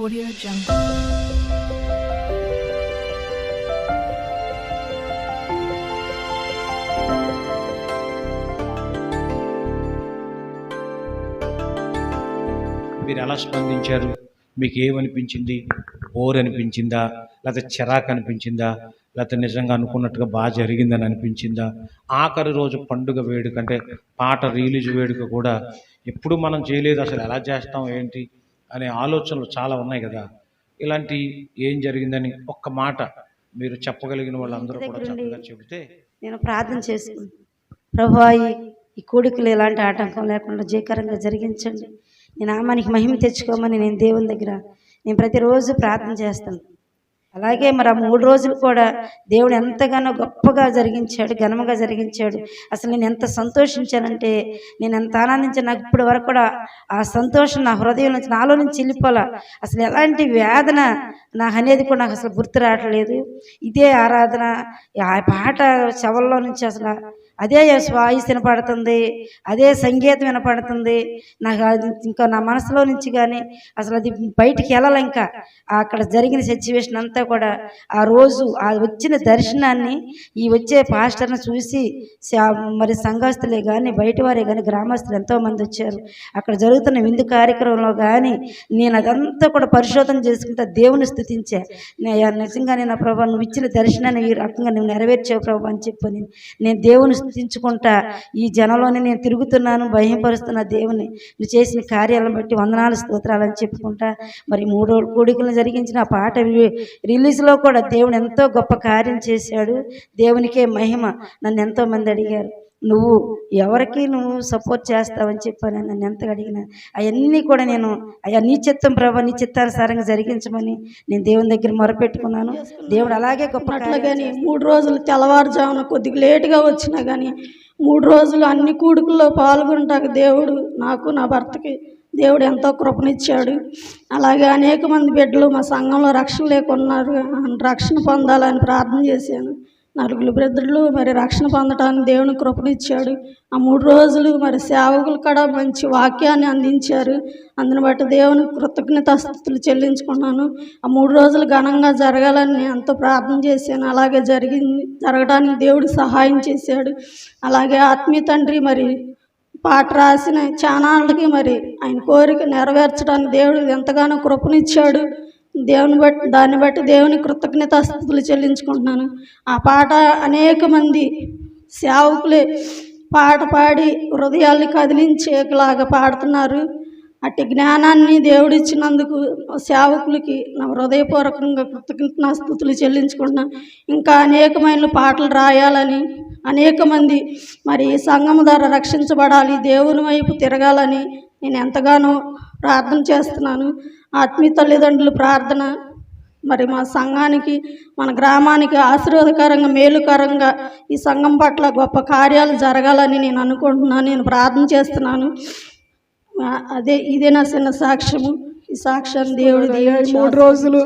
Audio Jungle. మీరు ఎలా స్పందించారు? మీకు ఏమనిపించింది? బోర్ అనిపించిందా? లేకపోతే చిరాకు అనిపించిందా? లేకపోతే నిజంగా అనుకున్నట్టుగా బాగా జరిగిందని అనిపించిందా? ఆఖరి రోజు పండుగ వేడుక అంటే పాట రిలీజ్ వేడుక కూడా ఎప్పుడు మనం చేయలేదు. అసలు ఎలా చేస్తాం? ఏంటి? అనే ఆలోచనలు చాలా ఉన్నాయి కదా. ఇలాంటి ఏం జరిగిందని ఒక్క మాట మీరు చెప్పగలిగిన వాళ్ళందరూ కూడా చక్కగా చెబితే నేను ప్రార్థన చేసుకున్నాను. ప్రభు ఈ కోడికలు ఎలాంటి ఆటంకం లేకుండా జయకరంగా జరిగించండి. నేను నామానికి మహిమ తెచ్చుకోమని నేను దేవుని దగ్గర నేను ప్రతిరోజు ప్రార్థన చేస్తాను. అలాగే మరి ఆ మూడు రోజులు కూడా దేవుడు ఎంతగానో గొప్పగా జరిగించాడు ఘనముగా జరిగించాడు. అసలు నేను ఎంత సంతోషించానంటే నేను ఎంత ఆనందించాను నాకు ఇప్పటి వరకు కూడా ఆ సంతోషం నా హృదయం నుంచి నాలో నుంచి వెళ్ళిపోలా. అసలు ఎలాంటి వేదన నాకు అనేది కూడా నాకు అసలు గుర్తు రావట్లేదు. ఇదే ఆరాధన ఆ పాట చెవల్లో నుంచి అసలు అదే వాయిస్ వినపడుతుంది అదే సంగీతం వినపడుతుంది. నాకు అది ఇంకా నా మనసులో నుంచి కానీ అసలు అది బయటికి వెళ్ళాలి ఇంకా. అక్కడ జరిగిన సిచ్యువేషన్ అంతా కూడా ఆ రోజు ఆ వచ్చిన దర్శనాన్ని ఈ వచ్చే పాస్టర్ని చూసి మరి సంఘస్థులే కానీ బయట వారే కానీ గ్రామస్తులు ఎంతోమంది వచ్చారు. అక్కడ జరుగుతున్న విందు కార్యక్రమంలో కానీ నేను అదంతా కూడా పరిశోధన చేసుకుంటా దేవుని స్థితి స్థుతించా. నే- నిజంగా నేను ప్రభా నువ్వు ఇచ్చిన దర్శనాన్ని ఈ రకంగా నువ్వు నెరవేర్చావు ప్రభు అని చెప్పని నేను దేవుని స్థుతించుకుంటా. ఈ జనంలోనే నేను తిరుగుతున్నాను భయంపరుస్తున్న దేవుని. నువ్వు చేసిన కార్యాలను బట్టి వందనాలు స్తోత్రాలని చెప్పుకుంటా. మరి మూడో కోడికలను జరిగించిన ఆ పాట రిలీజ్లో కూడా దేవుడు ఎంతో గొప్ప కార్యం చేశాడు. దేవునికే మహిమ. నన్ను ఎంతో మంది అడిగారు. నువ్వు ఎవరికి నువ్వు సపోర్ట్ చేస్తావని చెప్పాను నన్ను ఎంతగా అడిగిన అవన్నీ కూడా నేను అయ్యా నీ చిత్తం ప్రభా నీ చిత్తానుసారంగా జరిగించమని నేను దేవుని దగ్గర మొరపెట్టుకున్నాను. దేవుడు అలాగే గొప్ప కానీ మూడు రోజులు తెల్లవారుజామున కొద్దిగా లేటుగా వచ్చినా కానీ మూడు రోజులు అన్ని కూడుకుల్లో పాల్గొంటాక దేవుడు నాకు నా భర్తకి దేవుడు ఎంతో కృపనిచ్చాడు. అలాగే అనేక మంది బిడ్డలు మా సంఘంలో రక్షణ లేకున్నారు రక్షణ పొందాలని ప్రార్థన చేశాను. నలుగురు బ్రదర్లు మరి రక్షణ పొందటానికి దేవుని కృపనిచ్చాడు. ఆ మూడు రోజులు మరి సేవకులు కూడా మంచి వాక్యాన్ని అందించారు. అందుని బట్టి దేవుని కృతజ్ఞతాస్థుతులు చెల్లించుకున్నాను. ఆ మూడు రోజులు ఘనంగా జరగాలని ఎంతో ప్రార్థన చేశాను. అలాగే జరిగింది జరగడానికి దేవుడు సహాయం చేశాడు. అలాగే ఆత్మీయ తండ్రి మరి పాట రాసిన చానాళ్ళకి మరి ఆయన కోరిక నెరవేర్చడానికి దేవుడు ఎంతగానో కృపనిచ్చాడు. దేవుని బట్టి దాన్ని బట్టి దేవుని కృతజ్ఞత స్థుతులు చెల్లించుకుంటున్నాను. ఆ పాట అనేక మంది సేవకులే పాట పాడి హృదయాల్ని కదిలించేలాగా పాడుతున్నారు. అట్టి జ్ఞానాన్ని దేవుడిచ్చినందుకు సేవకులకి నా హృదయపూర్వకంగా కృతజ్ఞత స్థుతులు చెల్లించుకుంటున్నాను ఇంకా అనేకమైన పాటలు రాయాలని అనేక మంది మరి సంఘం ద్వారా రక్షించబడాలి దేవుని వైపు తిరగాలని నేను ఎంతగానో ప్రార్థన చేస్తున్నాను. ఆత్మీయ తల్లిదండ్రుల ప్రార్థన మరి మా సంఘానికి మన గ్రామానికి ఆశీర్వాదకరంగా మేలుకరంగా ఈ సంఘం పట్ల గొప్ప కార్యాలు జరగాలని నేను అనుకుంటున్నాను. నేను ప్రార్థన చేస్తున్నాను. అదే ఇదే నా చిన్న సాక్ష్యము. ఈ సాక్ష్యాన్ని దేవుడు మూడు రోజులు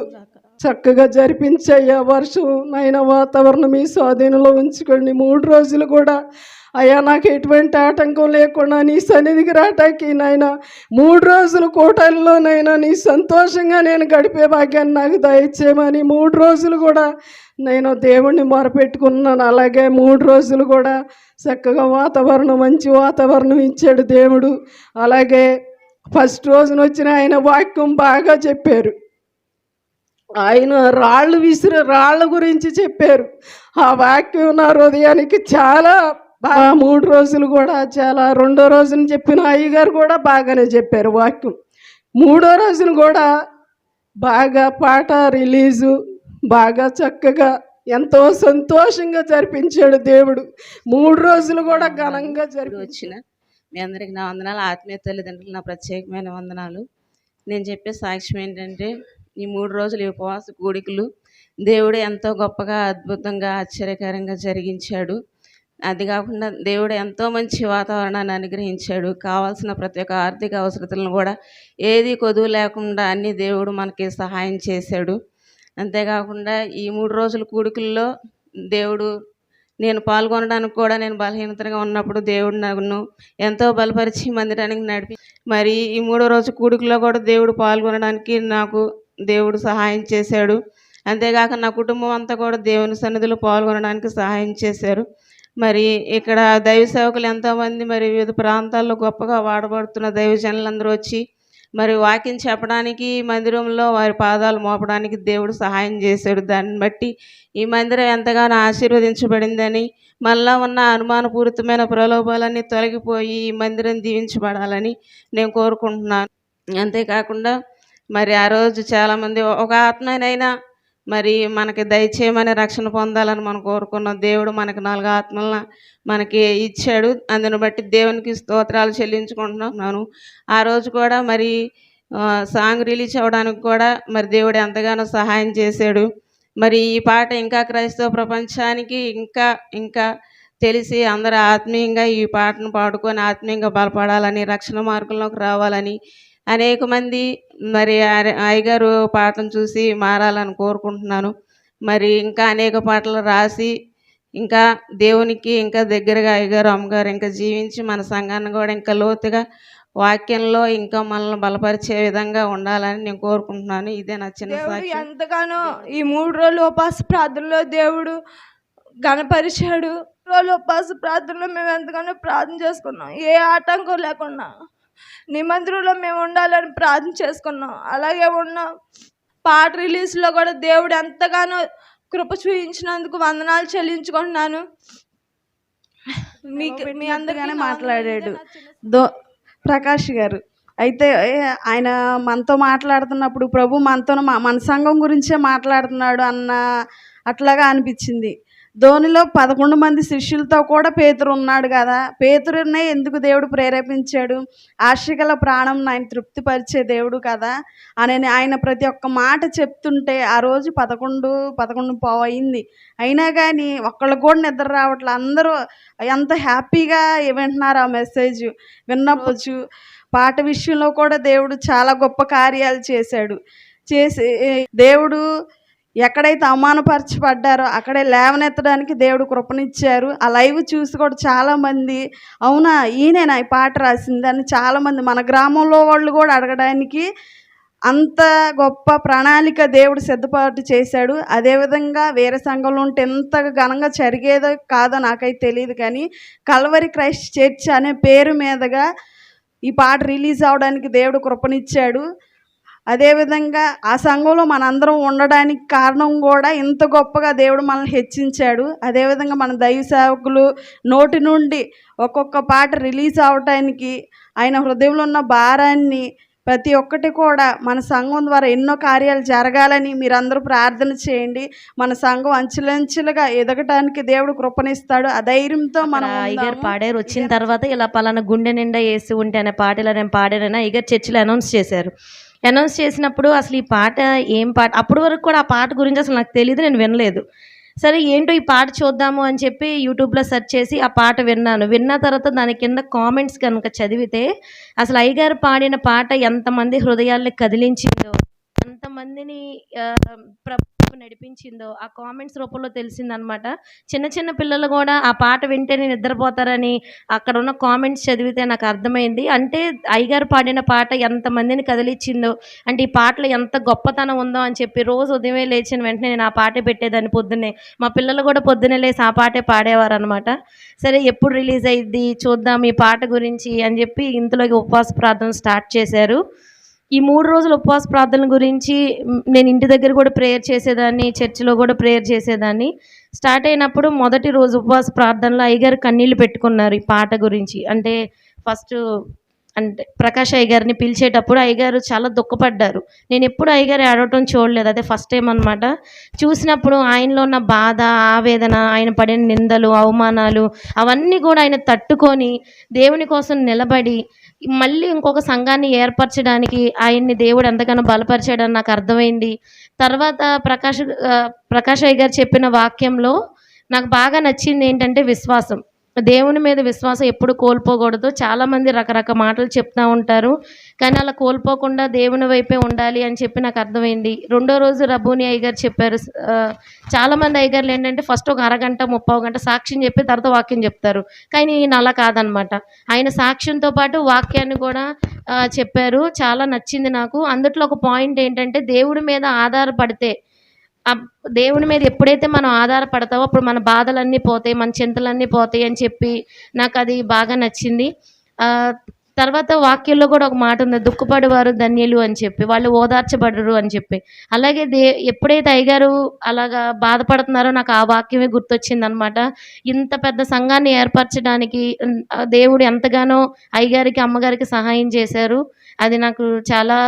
చక్కగా జరిపించయ్యా వర్షం. నైన వాతావరణం మీ స్వాధీనంలో ఉంచుకోండి. మూడు రోజులు కూడా అయ్యా నాకు ఎటువంటి ఆటంకం లేకుండా నీ సన్నిధికి రావటానికి నాయన మూడు రోజులు కోటల్లోనైనా నీ సంతోషంగా నేను గడిపే భాగ్యాన్ని నాకు దయచేయమని మూడు రోజులు కూడా నేను దేవుణ్ణి మొరపెట్టుకున్నాను. అలాగే మూడు రోజులు కూడా చక్కగా వాతావరణం మంచి వాతావరణం ఇచ్చాడు దేవుడు. అలాగే ఫస్ట్ రోజున వచ్చిన ఆయన వాక్యం బాగా చెప్పారు. ఆయన రాళ్ళు విసిరి రాళ్ళ గురించి చెప్పారు. ఆ వాక్యం నా హృదయానికి చాలా బాగా మూడు రోజులు కూడా చాలా రెండో రోజున చెప్పిన అయ్యగారు కూడా బాగానే చెప్పారు వాక్యం. మూడో రోజున కూడా బాగా పాట రిలీజు బాగా చక్కగా ఎంతో సంతోషంగా జరిపించాడు దేవుడు. మూడు రోజులు కూడా ఘనంగా జరిపి వచ్చిన మీ అందరికి నా వందనాలు ఆత్మీయ తల్లిదండ్రులు నా ప్రత్యేకమైన వందనాలు. నేను చెప్పే సాక్ష్యం ఏంటంటే ఈ మూడు రోజులు ఉపవాస కూడికలు దేవుడు ఎంతో గొప్పగా అద్భుతంగా ఆశ్చర్యకరంగా జరిగించాడు. అది కాకుండా దేవుడు ఎంతో మంచి వాతావరణాన్ని అనుగ్రహించాడు. కావాల్సిన ప్రతి ఒక్క ఆర్థిక అవసరతలను కూడా ఏది కొదువు లేకుండా అన్ని దేవుడు మనకి సహాయం చేశాడు. అంతేకాకుండా ఈ మూడు రోజుల కూడుకుల్లో దేవుడు నేను పాల్గొనడానికి కూడా నేను బలహీనతగా ఉన్నప్పుడు దేవుడు నన్ను ఎంతో బలపరిచి మందిరానికి నడిపి మరి ఈ మూడో రోజు కూడుకులో కూడా దేవుడు పాల్గొనడానికి నాకు దేవుడు సహాయం చేశాడు. అంతేకాక నా కుటుంబం అంతా కూడా దేవుని సన్నిధిలో పాల్గొనడానికి సహాయం చేశారు. మరి ఇక్కడ దైవ సేవకులు ఎంతోమంది మరి వివిధ ప్రాంతాల్లో గొప్పగా వాడబడుతున్న దైవజనులందరూ వచ్చి మరి వాకింగ్ చెప్పడానికి మందిరంలో వారి పాదాలు మోపడానికి దేవుడు సహాయం చేశాడు. దాన్ని బట్టి ఈ మందిరం ఎంతగానో ఆశీర్వదించబడిందని మళ్ళా ఉన్న అనుమానపూరితమైన ప్రలోభాలన్నీ తొలగిపోయి ఈ మందిరం దీవించబడాలని నేను కోరుకుంటున్నాను. అంతేకాకుండా మరి ఆ రోజు చాలామంది ఒక ఆత్మనైనా మరి మనకి దయచేయమని రక్షణ పొందాలని మనం కోరుకున్నాం. దేవుడు మనకి నాలుగు ఆత్మలను మనకి ఇచ్చాడు. అందుని బట్టి దేవునికి స్తోత్రాలు చెల్లించుకుంటున్నాను ఆ రోజు కూడా మరి సాంగ్ రిలీజ్ అవ్వడానికి కూడా మరి దేవుడు ఎంతగానో సహాయం చేశాడు. మరి ఈ పాట ఇంకా క్రైస్తవ ప్రపంచానికి ఇంకా ఇంకా తెలిసి అందరూ ఆత్మీయంగా ఈ పాటను పాడుకొని ఆత్మీయంగా బలపడాలని రక్షణ మార్గంలోకి రావాలని అనేక మంది మరి అయ్య- అయ్యగారు పాటను చూసి మారాలని కోరుకుంటున్నాను. మరి ఇంకా అనేక పాటలు రాసి ఇంకా దేవునికి ఇంకా దగ్గరగా అయ్యగారు అమ్మగారు ఇంకా జీవించి మన సంఘాన్ని కూడా ఇంకా లోతుగా వాక్యంలో ఇంకా మనల్ని బలపరిచే విధంగా ఉండాలని నేను కోరుకుంటున్నాను. ఇదే నా చిన్న దేవుడు సాక్ష్యం. ఎంతగానో ఈ మూడు రోజులు ఉపాస ప్రార్థనలో దేవుడు గణపరిచాడు రోజులు ఉపాస ప్రార్థనలో మేము ఎంతగానో ప్రార్థన చేసుకున్నాం. ఏ ఆటంకం లేకుండా నీ మందిరంలో మేము ఉండాలని ప్రార్థన చేసుకున్నాం. అలాగే ఉన్నాం పాట రిలీజ్లో కూడా దేవుడు ఎంతగానో కృప చూపించినందుకు వందనాలు చెల్లించుకుంటున్నాను. మీకు మీ అందరిగానే మాట్లాడాడు. దో ప్రకాష్ గారు అయితే ఆయన మనతో మాట్లాడుతున్నప్పుడు ప్రభు మనతో మన సంఘం గురించే మాట్లాడుతున్నాడు అన్న అట్లాగా అనిపించింది. ధోనిలో పదకొండు మంది శిష్యులతో కూడా పేతురు ఉన్నాడు కదా. పేతురునే ఎందుకు దేవుడు ప్రేరేపించాడు? ఆశగల ప్రాణం ఆయన తృప్తిపరిచే దేవుడు కదా అని ఆయన ప్రతి ఒక్క మాట చెప్తుంటే ఆ రోజు పదకొండు పదకొండు పావు అయింది అయినా కానీ ఒక్కళ్ళు కూడా నిద్ర రావట్లే. అందరూ ఎంత హ్యాపీగా వింటున్నారు ఆ మెసేజ్. విన్నప్పుడు పాట విషయంలో కూడా దేవుడు చాలా గొప్ప కార్యాలు చేశాడు. చేసి దేవుడు ఎక్కడైతే అవమానపరచబడ్డారో అక్కడే లేవనెత్తడానికి దేవుడు కృపనిచ్చారు. ఆ లైవ్ చూసి కూడా చాలామంది అవునా ఈయనేనా ఈ పాట రాసింది అని చాలామంది మన గ్రామంలో వాళ్ళు కూడా అడగడానికి అంత గొప్ప ప్రణాళిక దేవుడు సిద్ధపాటు చేశాడు. అదేవిధంగా వేరే సంఘంలో ఉంటే ఎంత ఘనంగా జరిగేదో కాదో నాకైతే తెలియదు కానీ కల్వరి క్రైస్ట్ చర్చ్ అనే పేరు మీదుగా ఈ పాట రిలీజ్ అవడానికి దేవుడు కృపనిచ్చాడు. అదేవిధంగా ఆ సంఘంలో మనందరం ఉండడానికి కారణం కూడా ఇంత గొప్పగా దేవుడు మనల్ని హెచ్చించాడు. అదేవిధంగా మన దైవ సేవకులు నోటి నుండి ఒక్కొక్క పాట రిలీజ్ అవటానికి ఆయన హృదయంలో ఉన్న భారాన్ని ప్రతి ఒక్కటి కూడా మన సంఘం ద్వారా ఎన్నో కార్యాలు జరగాలని మీరందరూ ప్రార్థన చేయండి. మన సంఘం అంచెలంచెలుగా ఎదగటానికి దేవుడు కృపణిస్తాడు ఆ ధైర్యంతో మనం ఉందాము. పాడారు వచ్చిన తర్వాత ఇలా పలానా గుండె నిండా వేసి ఉంటే అనే పాట ఇలా నేను పాడానని అయ్యగారు చర్చిలో అనౌన్స్ చేశారు. అనౌన్స్ చేసినప్పుడు అసలు ఈ పాట ఏం పాట? అప్పటి వరకు కూడా ఆ పాట గురించి అసలు నాకు తెలియదు నేను వినలేదు. సరే ఏంటో ఈ పాట చూద్దాము అని చెప్పి యూట్యూబ్లో సెర్చ్ చేసి ఆ పాట విన్నాను. విన్న తర్వాత దాని కింద కామెంట్స్ కనుక చదివితే అసలు అయ్యగారు పాడిన పాట ఎంతమంది హృదయాల్ని కదిలించిందో ఎంతమందిని ప్ర వైపు నడిపించిందో ఆ కామెంట్స్ రూపంలో తెలిసిందనమాట చిన్న చిన్న పిల్లలు కూడా ఆ పాట వింటేనే నిద్రపోతారని అక్కడ ఉన్న కామెంట్స్ చదివితే నాకు అర్థమైంది. అంటే అయ్యగారు పాడిన పాట ఎంతమందిని కదిలిచ్చిందో అంటే ఈ పాటలో ఎంత గొప్పతనం ఉందో అని చెప్పి రోజు ఉదయమే లేచిన వెంటనే నేను ఆ పాటే పెట్టేదాన్ని పొద్దున్నే. మా పిల్లలు కూడా పొద్దున్నే లేసి ఆ పాటే పాడేవారు అనమాట సరే ఎప్పుడు రిలీజ్ అయ్యిద్ది? చూద్దాం ఈ పాట గురించి అని చెప్పి ఇంతలోకి ఉపవాస ప్రార్థన స్టార్ట్ చేశారు. ఈ మూడు రోజుల ఉపవాస ప్రార్థన గురించి నేను ఇంటి దగ్గర కూడా ప్రేయర్ చేసేదాన్ని చర్చిలో కూడా ప్రేయర్ చేసేదాన్ని. స్టార్ట్ అయినప్పుడు మొదటి రోజు ఉపవాస ప్రార్థనలో అయ్యగారు కన్నీళ్ళు పెట్టుకున్నారు ఈ పాట గురించి. అంటే ఫస్ట్ అంటే ప్రకాష్ అయ్యగారిని పిలిచేటప్పుడు అయ్యగారు చాలా దుఃఖపడ్డారు. నేను ఎప్పుడు అయ్యగారు ఆడటం చూడలేదు అదే ఫస్ట్ టైం అనమాట చూసినప్పుడు ఆయనలో ఉన్న బాధ ఆవేదన ఆయన పడిన నిందలు అవమానాలు అవన్నీ కూడా ఆయన తట్టుకొని దేవుని కోసం నిలబడి మళ్ళీ ఇంకొక సంఘాన్ని ఏర్పరచడానికి ఆయన్ని దేవుడు ఎంతగానో బలపరిచాడని నాకు అర్థమైంది. తర్వాత ప్రకాష్ ప్రకాష్ అయ్య గారు చెప్పిన వాక్యంలో నాకు బాగా నచ్చింది ఏంటంటే విశ్వాసం. దేవుని మీద విశ్వాసం ఎప్పుడు కోల్పోకూడదు. చాలామంది రకరకాల మాటలు చెప్తూ ఉంటారు. కానీ అలా కోల్పోకుండా దేవుని వైపే ఉండాలి అని చెప్పి నాకు అర్థమైంది. రెండో రోజు రబూని అయ్యగారు చెప్పారు. చాలామంది అయ్యగారులు ఏంటంటే ఫస్ట్ ఒక అరగంట ముప్పై గంట సాక్ష్యం చెప్పి తర్వాత వాక్యం చెప్తారు. కానీ ఈయన అలా కాదనమాట. ఆయన సాక్ష్యంతో పాటు వాక్యాన్ని కూడా చెప్పారు. చాలా నచ్చింది నాకు. అందుట్లో ఒక పాయింట్ ఏంటంటే దేవుడి మీద ఆధారపడితే దేవుని మీద ఎప్పుడైతే మనం ఆధారపడతామో అప్పుడు మన బాధలన్నీ పోతాయి మన చింతలన్నీ పోతాయి అని చెప్పి నాకు అది బాగా నచ్చింది. తర్వాత వాక్యంలో కూడా ఒక మాట ఉంది దుఃఖపడేవారు ధన్యులు అని చెప్పి వాళ్ళు ఓదార్చబడరు అని చెప్పి. అలాగే దే ఎప్పుడైతే అయ్యగారు అలాగా బాధపడుతున్నారో నాకు ఆ వాక్యమే గుర్తొచ్చింది అనమాట ఇంత పెద్ద సంఘాన్ని ఏర్పరచడానికి దేవుడు ఎంతగానో అయ్యగారికి అమ్మగారికి సహాయం చేశారు. అది నాకు చాలా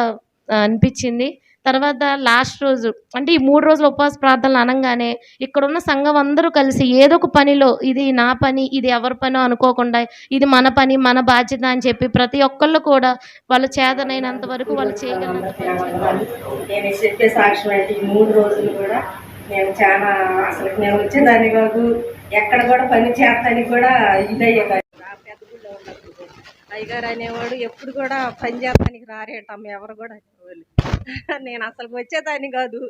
అనిపించింది. తర్వాత లాస్ట్ రోజు అంటే ఈ మూడు రోజులు ఉపవాస ప్రార్థనలు అనగానే ఇక్కడున్న సంఘం అందరూ కలిసి ఏదో ఒక పనిలో ఇది నా పని ఇది ఎవరి పనో అనుకోకుండా ఇది మన పని మన బాధ్యత అని చెప్పి ప్రతి ఒక్కళ్ళు కూడా వాళ్ళు చేతనైనంత వరకు వాళ్ళు చేయగలిగినంత నేను చెప్పే సాక్ష్యం అంటే ఈ మూడు రోజులు కూడా నేను చాలా అసలు నేను వచ్చేదాన్ని కాదు ఎక్కడ కూడా పని చేస్తానికి కూడా ఇదయ్యేదాన్ని నా పెద్ద గుడిలో ఉన్నప్పుడు అయ్యగారు అనేవాడు ఎప్పుడు కూడా పనిచేయడానికి రారేటమ్మ ఎవరు కూడా అనేవాళ్ళు. నేను అసలు వచ్చేదాన్ని కాదు.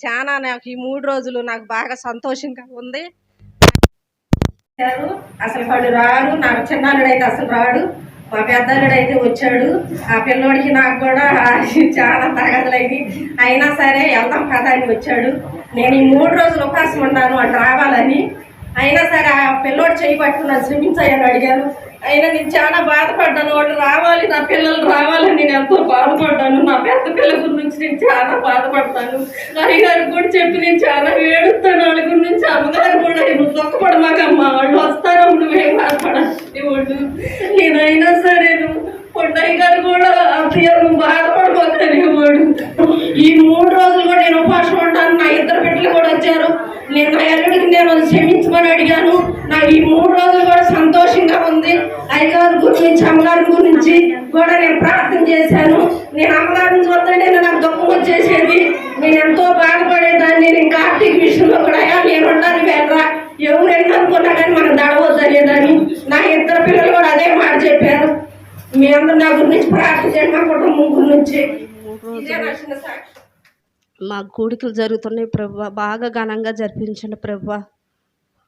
చాలా నాకు ఈ మూడు రోజులు నాకు బాగా సంతోషంగా ఉంది. అసలు వాడు రాడు. నాకు చిన్నాళ్ళుడు అసలు రాడు. మా పెద్దలుడైతే వచ్చాడు. ఆ పిల్లోడికి నాకు కూడా చాలా తగదలైంది అయినా సరే వెళ్దాం కదా అని వచ్చాడు. నేను ఈ మూడు రోజులు ఉపవాసం ఉన్నాను అటు రావాలని. అయినా సరే ఆ పిల్లోడు చేయి పట్టుకున్నాను శ్రమించాయని అడిగాను అయినా నేను చాలా బాధపడ్డాను. వాళ్ళు రావాలి నా పిల్లలు రావాలని నేను ఎంతో బాధపడ్డాను. నా పెద్ద పిల్ల గురించి నేను చాలా బాధపడతాను. అయ్యగారు కూడా చెప్పి నేను చాలా ఏడుస్తాను. వాళ్ళ గురించి అమ్మగారు కూడా నువ్వు దుఃఖపడమాకమ్మా వాళ్ళు వస్తారో నువ్వేం బాధపడాలి వాళ్ళు నేనైనా సరే నువ్వు కొండయ్య గారు కూడా అత్తయ్య నువ్వు బాధపడిపోతాను ఈ మూడు రోజులు కూడా నేను ఉపాసం ఉంటాను. నా ఇద్దరు బిడ్డలు కూడా వచ్చారు. నేను నా ఎల్లుడికి నేను క్షమించమని అడిగాను. నా ఈ మూడు రోజులు కూడా సంతోషంగా ఉంది. అయ్యగారి గురించి అమ్మగారి గురించి కూడా నేను ప్రార్థన చేశాను. నేను అమ్మగారిని చూస్తుంటే నాకు దుఃఖం వచ్చేసేది. నేను ఎంతో బాధపడేదాన్ని. నేను ఇంకా ఆర్థిక విషయంలో కూడా అయ్యా నేను ఉండాలి వెళ్ళరా ఎవరు ఎన్ని అనుకున్నా కానీ మనకు దడవద్దనేదని నా ఇద్దరు పిల్లలు కూడా అదే మాట చెప్పారు. మీ అందరు నా గురించి ప్రార్థన చేయండి మా కుటుంబం గురించి ఇదే సాక్షి. మా జరుగుతున్నాయి ప్రభు. బాగా ఘనంగా జరిపించండి ప్రభు.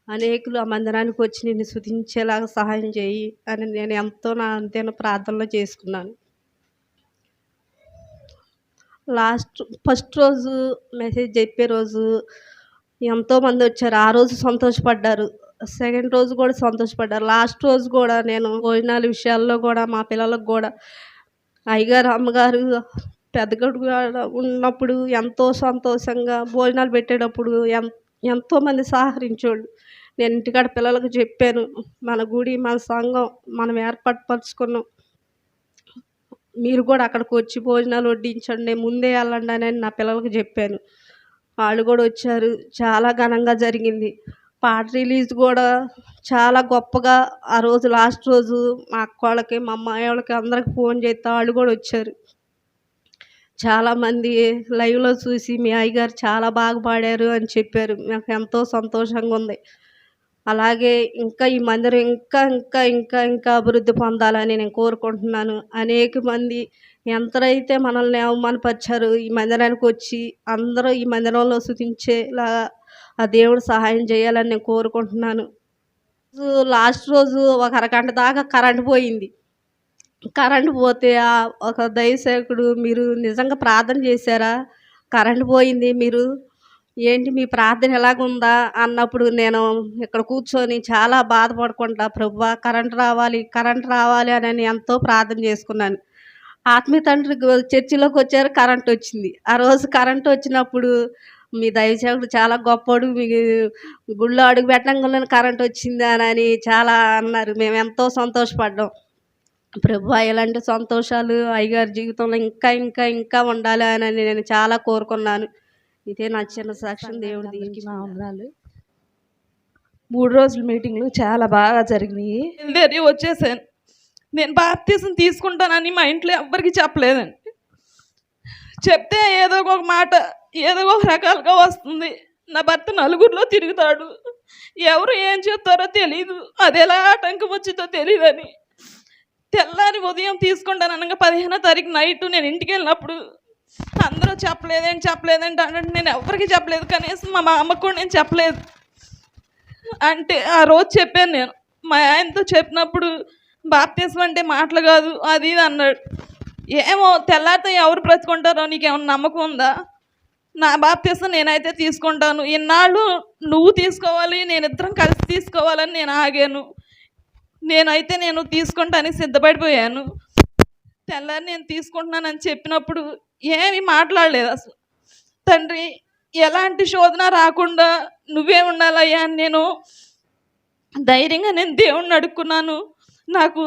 అనేకులు ఆ మందిరానికి వచ్చి నిన్ను శుతించేలాగా సహాయం చేయి అని నేను ఎంతో నా అంతేన ప్రార్థనలో చేసుకున్నాను. లాస్ట్ ఫస్ట్ రోజు మెసేజ్ చెప్పే రోజు ఎంతోమంది వచ్చారు. ఆ రోజు సంతోషపడ్డారు. సెకండ్ రోజు కూడా సంతోషపడ్డారు. లాస్ట్ రోజు కూడా నేను భోజనాల విషయాల్లో కూడా మా పిల్లలకు కూడా అయ్యగారు అమ్మగారు పెద్దగడు ఉన్నప్పుడు ఎంతో సంతోషంగా భోజనాలు పెట్టేటప్పుడు ఎం ఎంతోమంది సహకరించోళ్ళు నేను ఇంటికాడ పిల్లలకు చెప్పాను మన గుడి మన సంఘం మనం ఏర్పాటుపరుచుకున్నాం మీరు కూడా అక్కడికి వచ్చి భోజనాలు వడ్డించండి ముందే వెళ్ళండి అని నా పిల్లలకు చెప్పాను. వాళ్ళు కూడా వచ్చారు. చాలా ఘనంగా జరిగింది. పాట రిలీజ్ కూడా చాలా గొప్పగా ఆ రోజు లాస్ట్ రోజు మా అక్క వాళ్ళకి మా అమ్మాయి వాళ్ళకి అందరికి ఫోన్ చేస్తే వాళ్ళు కూడా వచ్చారు. చాలామంది లైవ్లో చూసి మీ అయ్యగారు చాలా బాగా పాడారు అని చెప్పారు. నాకు ఎంతో సంతోషంగా ఉంది. అలాగే ఇంకా ఈ మందిరం ఇంకా ఇంకా ఇంకా ఇంకా అభివృద్ధి పొందాలని నేను కోరుకుంటున్నాను. అనేక మంది ఎంతరైతే మనల్ని అవమానపరిచారు ఈ మందిరానికి వచ్చి అందరూ ఈ మందిరంలో శుతించేలాగా ఆ దేవుడు సహాయం చేయాలని నేను కోరుకుంటున్నాను. లాస్ట్ రోజు ఒక అరగంట దాకా కరెంట్ పోయింది. కరెంట్ పోతే ఒక దయసేకుడు మీరు నిజంగా ప్రార్థన చేశారా? కరెంట్ పోయింది మీరు? ఏంటి మీ ప్రార్థన ఎలాగుందా? అన్నప్పుడు నేను ఇక్కడ కూర్చొని చాలా బాధపడకుండా ప్రభు కరెంట్ రావాలి కరెంట్ రావాలి అని ఎంతో ప్రార్థన చేసుకున్నాను. ఆత్మీయ తండ్రి చర్చిలోకి వచ్చారు కరెంట్ వచ్చింది. ఆ రోజు కరెంట్ వచ్చినప్పుడు మీ దైవసేవకుడు చాలా గొప్పోడు మీ గుళ్ళో అడుగు పెట్టంగానే కరెంట్ వచ్చింది అని చాలా అన్నారు. మేము ఎంతో సంతోషపడ్డాం. ప్రభు ఇలాంటి సంతోషాలు అయ్యగారి జీవితంలో ఇంకా ఇంకా ఇంకా ఉండాలి అని నేను చాలా కోరుకున్నాను. ఇదే నా చిన్న సాక్ష్యం దేవుడి మా వందనాలు. మూడు రోజుల మీటింగ్లు చాలా బాగా జరిగినాయి. వచ్చేసాను. నేను బాప్తీసం తీసుకుంటానని మా ఇంట్లో ఎవ్వరికి చెప్పలేదండి. చెప్తే ఏదో ఒక మాట ఏదో ఒక రకాలుగా వస్తుంది. నా భర్త నలుగురిలో తిరుగుతాడు. ఎవరు ఏం చెప్తారో తెలీదు. అది ఎలా ఆటంకం వచ్చిందో తెలియదని తెల్లారి ఉదయం తీసుకుంటాను అనగా పదిహేనో తారీఖు నైట్ నేను ఇంటికి వెళ్ళినప్పుడు అందరూ చెప్పలేదేంటి చెప్పలేదేంటి అంటే నేను ఎవరికి చెప్పలేదు. కనీసం మా అమ్మకు కూడా నేను చెప్పలేదు. అంటే ఆ రోజు చెప్పాను నేను. మా ఆయనతో చెప్పినప్పుడు బాప్తీసం అంటే మాటలు కాదు అది ఇది అన్నాడు. ఏమో తెల్లారితో ఎవరు బ్రతుకుంటారో నీకేమన్నా నమ్మకం ఉందా? నా బాప్తీసం నేనైతే తీసుకుంటాను. ఇన్నాళ్ళు నువ్వు తీసుకోవాలి నేను ఇద్దరం కలిసి తీసుకోవాలని నేను ఆగాను. నేనైతే నేను తీసుకుంటానికి సిద్ధపడిపోయాను. తెల్లారి నేను తీసుకుంటున్నానని చెప్పినప్పుడు ఏమీ మాట్లాడలేదు అసలు. తండ్రి ఎలాంటి శోధన రాకుండా నువ్వే ఉండాలయ్యా అని నేను ధైర్యంగా నేను దేవుణ్ణి అడుక్కున్నాను. నాకు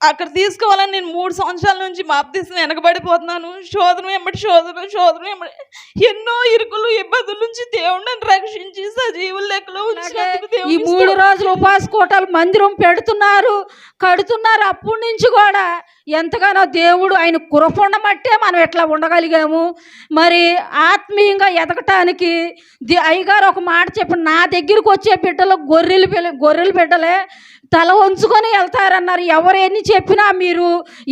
అక్కడ తీసుకోవాలని నేను మూడు సంవత్సరాల నుంచి బాప్తీసం వెనకబడిపోతున్నాను. శోధన ఎమ్మటి శోధన శోధన ఎమ్మటి. ఎన్నో ఇరుకులు ఇబ్బందుల నుంచి దేవుడిని రక్షించి సజీవుల లెక్కలో ఈ మూడు రోజులు ఉపవాస కోటాలు మందిరం పెడుతున్నారు కడుతున్నారు అప్పటి నుంచి కూడా. ఎంతగానో దేవుడు ఆయన కృప ఉండమట్టే మనం ఎట్లా ఉండగలిగాము? మరి ఆత్మీయంగా ఎదగటానికి అయ్యగారు ఒక మాట చెప్పి నా దగ్గరికి వచ్చే బిడ్డలు గొర్రెలు గొర్రెలు బిడ్డలే తల వంచుకొని వెళ్తారన్నారు. ఎవరు ఎన్ని చెప్పినా మీరు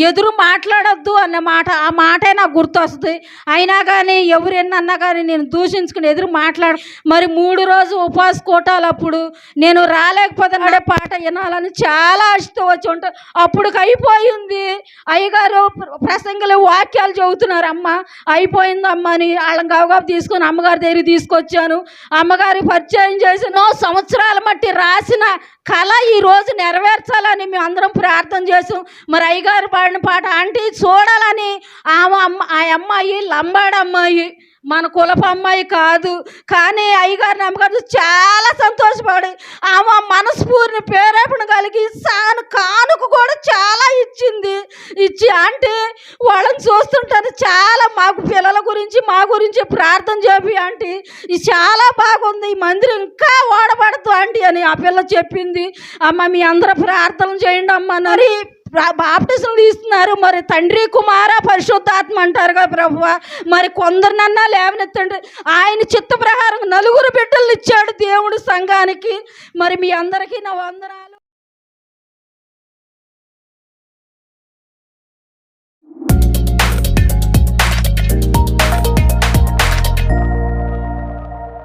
ఎదురు మాట్లాడొద్దు అన్న మాట ఆ మాటే నాకు గుర్తొస్తుంది. అయినా కానీ ఎవరు ఎన్ని అన్నా కానీ నేను దూషించుకుని ఎదురు మాట్లాడ మరి మూడు రోజు ఉపవాస కోటాలు అప్పుడు నేను రాలేకపోతే నడే పాట వినాలని చాలా ఆశతో వచ్చి ఉంటా అప్పుడుకి అయిపోయింది. అయ్యగారు ప్రసంగలు వాక్యాలు చెబుతున్నారు అమ్మ అయిపోయింది అమ్మ అని వాళ్ళని గవగవ తీసుకొని అమ్మగారి దగ్గరికి తీసుకొచ్చాను. అమ్మగారి పరిచయం చేసిన సంవత్సరాల మట్టి రాసిన కళ ఈరోజు నెరవేర్చాలని మేము అందరం ప్రార్థన చేసాం మరి అయ్యగారు పాడిన పాట ఆంటీ చూడాలని ఆమె అమ్మ ఆ అమ్మాయి లంబాడమ్మాయి మన కులపు అమ్మాయి కాదు. కానీ అయ్యగారు అమ్మగారు చాలా సంతోషపడి ఆమె మనస్ఫూర్తిని ప్రేరేపణ కలిగి సాను కానుక కూడా చాలా ఇచ్చింది. ఇచ్చి అంటే వాళ్ళని చూస్తుంటారు చాలా మాకు పిల్లల గురించి మా గురించి ప్రార్థన చేపి ఆంటీ. ఇది చాలా బాగుంది ఈ మందిరం ఇంకా ఓడబడుతూ ఆంటీ అని ఆ పిల్ల చెప్పింది. అమ్మ మీ అందరూ ప్రార్థన చేయండి అమ్మ మరి బాప్టిజం తీస్తున్నారు మరి తండ్రి కుమార పరిశుద్ధాత్మ అంటారు కదా ప్రభు మరి కొందరినన్నా లేవనెత్తండి. ఆయన చిత్త ప్రకారం నలుగురు బిడ్డలు ఇచ్చాడు దేవుడు సంఘానికి. మరి మీ అందరికీ నా వందనాలు.